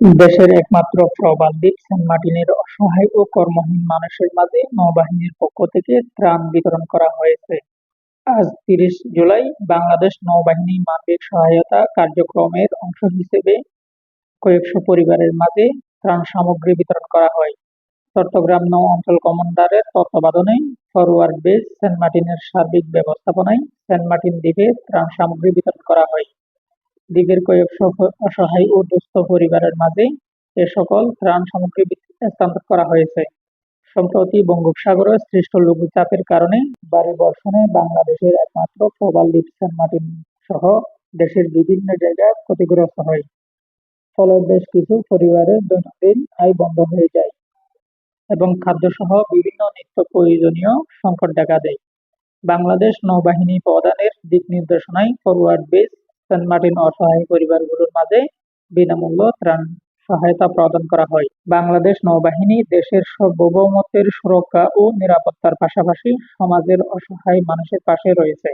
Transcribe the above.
দেশের একমাত্র প্রবাল দ্বীপ সেন্ট মার্টিনের অসহায় ও কর্মহীন মানুষের মাঝে নৌবাহিনীর পক্ষ থেকে ত্রাণ বিতরণ করা হয়েছে। আজ তিরিশ জুলাই বাংলাদেশ নৌবাহিনী মানবিক সহায়তা কার্যক্রমের অংশ হিসেবে কয়েকশো পরিবারের মাঝে ত্রাণ সামগ্রী বিতরণ করা হয়। চট্টগ্রাম নৌ অঞ্চল কমান্ডারের তত্ত্বাবধানে ফরওয়ার্ড বেস সেন্ট মার্টিনের সার্বিক ব্যবস্থাপনায় সেন্ট মার্টিন দ্বীপে ত্রাণ সামগ্রী বিতরণ করা হয়। দ্বীপের কয়েকশো অসহায় ও দুস্থ পরিবারের মাঝে এ সকল ত্রাণ সামগ্রী স্থানান্তর করা হয়েছে। সম্প্রতি বঙ্গোপসাগরে সৃষ্ট লঘুচাপের কারণে ভারী বর্ষণে বাংলাদেশের একমাত্র প্রবাল দ্বীপ সেন্ট মার্টিন সহ দেশের বিভিন্ন জায়গায় ক্ষতিগ্রস্ত হয়। ফলে বেশ কিছু পরিবারের দৈনন্দিন আয় বন্ধ হয়ে যায় এবং খাদ্যসহ বিভিন্ন নিত্য প্রয়োজনীয় সংকট দেখা দেয়। বাংলাদেশ নৌবাহিনী প্রধানের দিক নির্দেশনায় ফরওয়ার্ড বেস সেন্ট মার্টিন অসহায় পরিবারগুলোর মাঝে বিনামূল্য ত্রাণ সহায়তা প্রদান করা হয়। বাংলাদেশ নৌবাহিনী দেশের সার্বভৌমত্বের সুরক্ষা ও নিরাপত্তার পাশাপাশি সমাজের অসহায় মানুষের পাশে রয়েছে।